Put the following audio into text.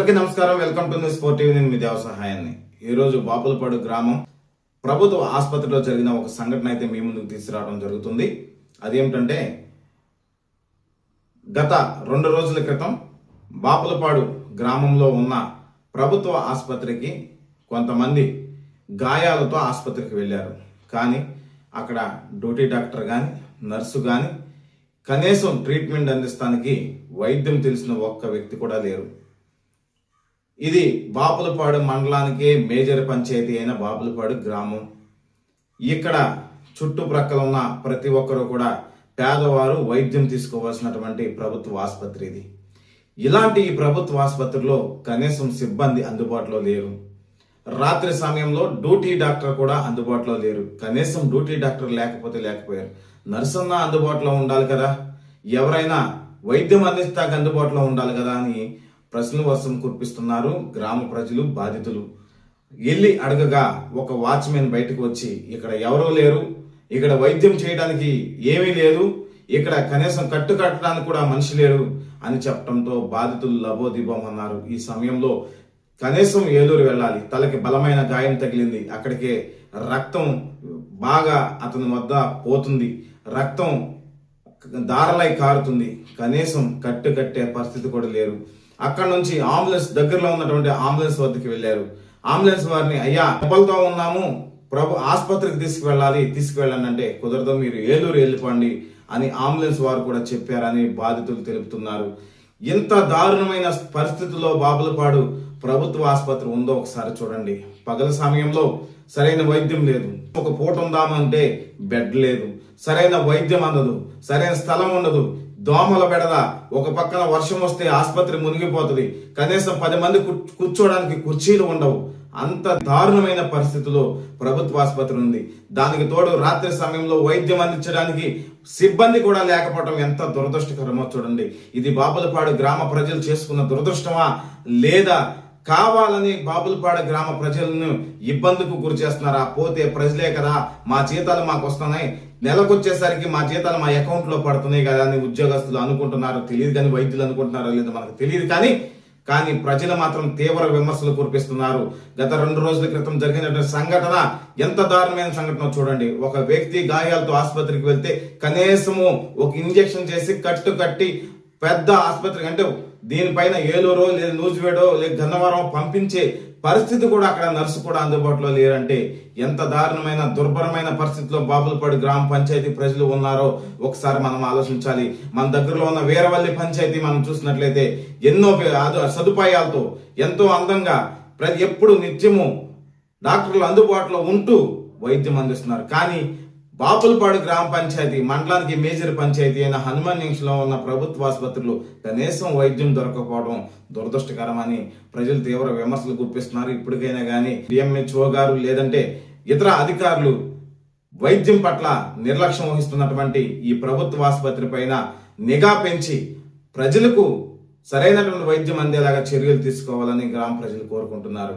అందరికీ నమస్కారం. Welcome to news four TV. నేను మీ దేవ సహాయాన్ని. ఈరోజు బాపులపాడు గ్రామం ప్రభుత్వ ఆసుపత్రిలో జరిగిన ఒక సంఘటన అయితే మీ ముందుకు తీసుకురావడం జరుగుతుంది. అదేమిటంటే గత రెండు రోజుల క్రితం బాపులపాడు గ్రామంలో ఉన్న ప్రభుత్వ ఆసుపత్రికి కొంతమంది గాయాలతో ఆసుపత్రికి వెళ్ళారు. కానీ అక్కడ డ్యూటీ డాక్టర్ కానీ నర్సు కానీ కనీసం ట్రీట్మెంట్ అందిస్తానికి వైద్యం తెలిసిన ఒక్క వ్యక్తి కూడా లేరు. ఇది బాపులపాడు మండలానికే మేజర్ పంచాయతీ అయిన బాపులపాడు గ్రామం. ఇక్కడ చుట్టుప్రక్కల ఉన్న ప్రతి ఒక్కరూ కూడా పేదవారు వైద్యం తీసుకోవాల్సినటువంటి ప్రభుత్వ ఆసుపత్రి ఇది. ఇలాంటి ఈ ప్రభుత్వ ఆసుపత్రిలో కనీసం సిబ్బంది అందుబాటులో లేరు. రాత్రి సమయంలో డ్యూటీ డాక్టర్ కూడా అందుబాటులో లేరు. కనీసం డ్యూటీ డాక్టర్ లేకపోతే లేకపోయారు. నర్సన్న అందుబాటులో ఉండాలి కదా. ఎవరైనా వైద్యం అందిస్తాక అందుబాటులో ఉండాలి కదా అని ప్రశ్నలు వర్షం కురిపిస్తున్నారు. గ్రామ ప్రజలు బాధితులు. వెళ్ళి అడగగా ఒక వాచ్మెన్ బయటకు వచ్చి ఇక్కడ ఎవరూ లేరు. ఇక్కడ వైద్యం చేయడానికి ఏమీ లేదు. ఇక్కడ కనీసం కట్టు కట్టడానికి కూడా మనిషి లేరు అని చెప్పడంతో బాధితులు లబోదిబం అన్నారు ఈ సమయంలో కనీసం ఏలూరు వెళ్ళాలి. తలకి బలమైన గాయం తగిలింది. అక్కడికే రక్తం బాగా అతని వద్ద పోతుంది. రక్తం దారలై కారుతుంది. కనీసం కట్టు కట్టే పరిస్థితి కూడా లేరు అక్కడ నుంచి అంబులెన్స్ దగ్గరలో ఉన్నటువంటి అంబులెన్స్ వద్దకు వెళ్ళారు. అంబులెన్స్ వారిని అయ్యా దెబ్బలతో ఉన్నాము ప్రభు ఆసుపత్రికి తీసుకువెళ్ళాలి తీసుకువెళ్ళండి అంటే కుదరదు మీరు ఏలూరు వెళ్ళిపోండి అని అంబులెన్స్ వారు కూడా చెప్పారని బాధితులు తెలుపుతున్నారు. ఎంత దారుణమైన పరిస్థితుల్లో బాబులపాడు ప్రభుత్వ ఆసుపత్రి ఉందో ఒకసారి చూడండి. పగల సమయంలో సరైన వైద్యం లేదు. ఒక పూట ఉందామంటే బెడ్ లేదు. సరైన వైద్యం అందదు. సరైన స్థలం ఉండదు. దోమల బెడద ఒక పక్కన వర్షం వస్తే ఆసుపత్రి మునిగిపోతుంది. కనీసం పది మంది కూర్చోడానికి కుర్చీలు ఉండవు. అంత దారుణమైన పరిస్థితిలో ప్రభుత్వ ఆసుపత్రి ఉంది. దానికి తోడు రాత్రి సమయంలో వైద్యం అందించడానికి సిబ్బంది కూడా లేకపోవడం ఎంత దురదృష్టకరమో చూడండి. ఇది బాపులపాడు గ్రామ ప్రజలు చేసుకున్న దురదృష్టమా? లేదా కావాలని బాపులపాడ గ్రామ ప్రజలను ఇబ్బందికి గురి చేస్తున్నారా? పోతే ప్రజలే కదా మా జీతాలు మాకు వస్తున్నాయి. నెలకొచ్చేసరికి మా జీతాలు మా అకౌంట్లో పడుతున్నాయి కదా అని ఉద్యోగస్తులు అనుకుంటున్నారు. తెలియదు కానీ వైద్యులు అనుకుంటున్నారో లేదో మనకు తెలియదు కానీ కానీ ప్రజలు మాత్రం తీవ్ర విమర్శలు కురిపిస్తున్నారు. గత రెండు రోజుల క్రితం జరిగినటువంటి సంఘటన ఎంత దారుణమైన సంఘటన చూడండి. ఒక వ్యక్తి గాయాలతో ఆసుపత్రికి వెళ్తే కనీసము ఒక ఇంజెక్షన్ చేసి కట్టు కట్టి పెద్ద ఆసుపత్రికి అంటే దీనిపైన ఏలూరో లేదా నూజివేడో లేక గన్నవరం పంపించే పరిస్థితి కూడా అక్కడ నర్సు కూడా అందుబాటులో లేరంటే ఎంత దారుణమైన దుర్భరమైన పరిస్థితిలో బాబులపాడు గ్రామ పంచాయతీ ప్రజలు ఉన్నారో ఒకసారి మనం ఆలోచించాలి. మన దగ్గరలో ఉన్న వీరవల్లి పంచాయతీ మనం చూసినట్లయితే ఎన్నో సదుపాయాలతో ఎంతో అందంగా ప్రతి ఎప్పుడు నిత్యము డాక్టర్లు అందుబాటులో ఉంటూ వైద్యం అందిస్తున్నారు. కానీ బాపులపాడు గ్రామ పంచాయతీ మండలానికి మేజర్ పంచాయతీ అయిన హనుమాన్లో ఉన్న ప్రభుత్వ ఆసుపత్రులు కనీసం వైద్యం దొరకకపోవడం దురదృష్టకరమని ప్రజలు తీవ్ర విమర్శలు గుర్పిస్తున్నారు ఇప్పటికైనా కానీ డిఎంహెచ్ఓ గారు లేదంటే ఇతర అధికారులు వైద్యం పట్ల నిర్లక్ష్యం వహిస్తున్నటువంటి ఈ ప్రభుత్వ ఆసుపత్రి పైన నిఘా పెంచి ప్రజలకు సరైనటువంటి వైద్యం అందేలాగా చర్యలు తీసుకోవాలని గ్రామ ప్రజలు కోరుకుంటున్నారు.